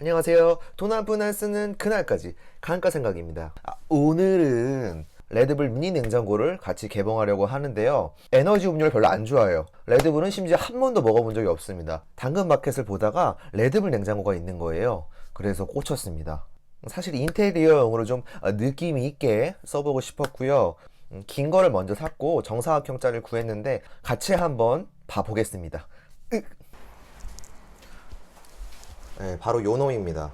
안녕하세요. 돈 한 푼 안 쓰는 그날까지 강가 생각입니다. 아, 오늘은 레드불 미니 냉장고를 같이 개봉하려고 하는데요. 에너지 음료를 별로 안 좋아해요. 레드불은 심지어 한 번도 먹어본 적이 없습니다. 당근마켓을 보다가 레드불 냉장고가 있는 거예요. 그래서 꽂혔습니다. 사실 인테리어용으로 좀 어, 느낌 있게 써보고 싶었고요. 음, 긴 거를 먼저 샀고 정사각형짜리를 구했는데 같이 한번 봐보겠습니다. 으. 네, 바로 요 놈입니다.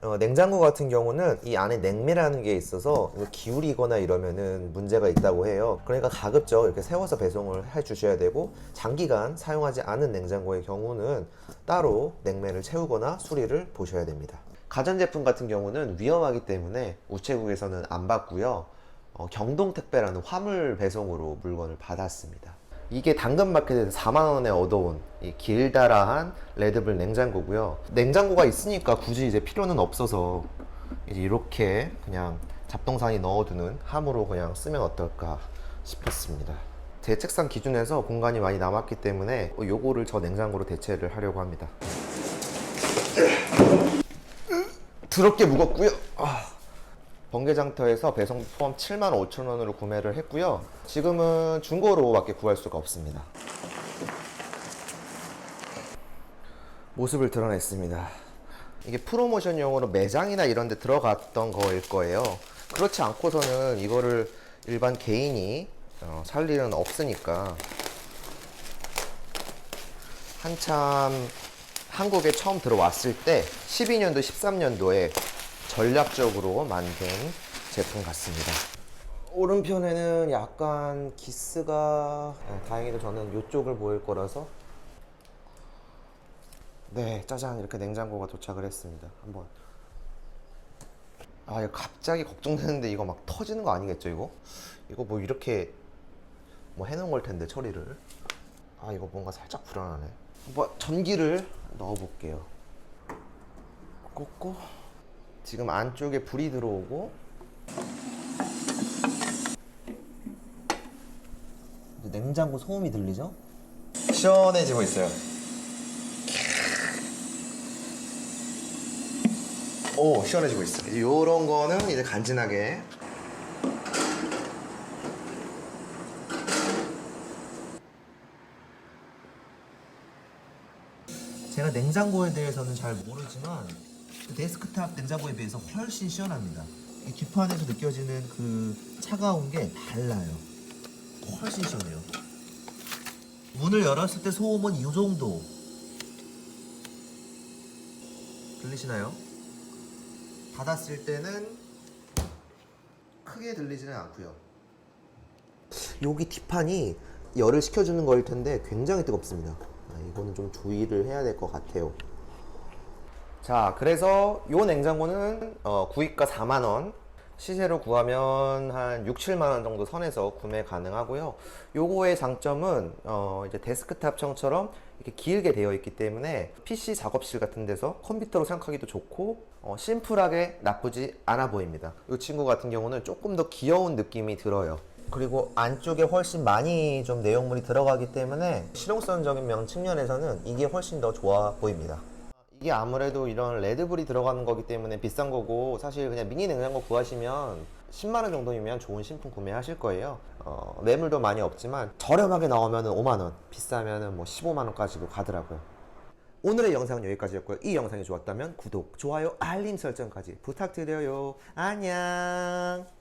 어, 냉장고 같은 경우는 이 안에 냉매라는 게 있어서 이거 기울이거나 이러면은 문제가 있다고 해요. 그러니까 가급적 이렇게 세워서 배송을 해 주셔야 되고 장기간 사용하지 않은 냉장고의 경우는 따로 냉매를 채우거나 수리를 보셔야 됩니다. 가전제품 같은 경우는 위험하기 때문에 우체국에서는 안 받고요. 어, 경동택배라는 화물 배송으로 물건을 받았습니다. 이게 당근마켓에서 4만원에 얻어온 이 길다라한 레드불 냉장고고요. 냉장고가 있으니까 굳이 이제 필요는 없어서 이제 이렇게 그냥 잡동사니 넣어두는 함으로 그냥 쓰면 어떨까 싶었습니다. 제 책상 기준에서 공간이 많이 남았기 때문에 요거를 저 냉장고로 대체를 하려고 합니다. 더럽게 무겁고요. 아. 번개장터에서 배송 포함 7만 5천 원으로 구매를 했고요. 지금은 중고로밖에 구할 수가 없습니다. 모습을 드러냈습니다. 이게 프로모션용으로 매장이나 이런 데 들어갔던 거일 거예요. 그렇지 않고서는 이거를 일반 개인이 어, 살 일은 없으니까 한참 한국에 처음 들어왔을 때 12년도, 13년도에 전략적으로 만든 제품 같습니다. 오른편에는 약간 기스가 네, 다행히도 저는 이쪽을 보일 거라서 네 짜잔 이렇게 냉장고가 도착을 했습니다. 한번 아 이거 갑자기 걱정되는데 이거 막 터지는 거 아니겠죠 이거? 이거 뭐 이렇게 뭐 해놓은 걸 텐데 처리를 아 이거 뭔가 살짝 불안하네. 뭐 전기를 넣어 볼게요. 꽂고 지금 안쪽에 불이 들어오고 냉장고 소음이 들리죠? 시원해지고 있어요. 오, 시원해지고 있어. 요런 거는 이제 간지나게 제가 냉장고에 대해서는 잘 모르지만 그 데스크탑 냉장고에 비해서 훨씬 시원합니다. 이 뒷판에서 느껴지는 그 차가운 게 달라요. 훨씬 시원해요. 문을 열었을 때 소음은 이 정도. 들리시나요? 닫았을 때는 크게 들리지는 않고요. 여기 뒷판이 열을 식혀주는 거일 텐데 굉장히 뜨겁습니다. 아, 이거는 좀 주의를 해야 될 것 같아요. 자, 그래서 요 냉장고는 어, 구입가 4만 원, 시세로 구하면 한 6, 7만 원 정도 선에서 구매 가능하고요. 요거의 장점은 어, 이제 데스크탑형처럼 이렇게 길게 되어 있기 때문에 PC 작업실 같은 데서 컴퓨터로 생각하기도 좋고 어, 심플하게 나쁘지 않아 보입니다. 이 친구 같은 경우는 조금 더 귀여운 느낌이 들어요. 그리고 안쪽에 훨씬 많이 좀 내용물이 들어가기 때문에 실용성적인 면 측면에서는 이게 훨씬 더 좋아 보입니다. 이게 아무래도 이런 레드불이 들어가는 거기 때문에 비싼 거고 사실 그냥 미니 냉장고 구하시면 10만 원 정도이면 좋은 신품 구매하실 거예요. 어, 매물도 많이 없지만 저렴하게 나오면 5만 원, 비싸면 뭐 15만 원까지도 가더라고요. 오늘의 영상은 여기까지였고요. 이 영상이 좋았다면 구독, 좋아요, 알림 설정까지 부탁드려요. 안녕.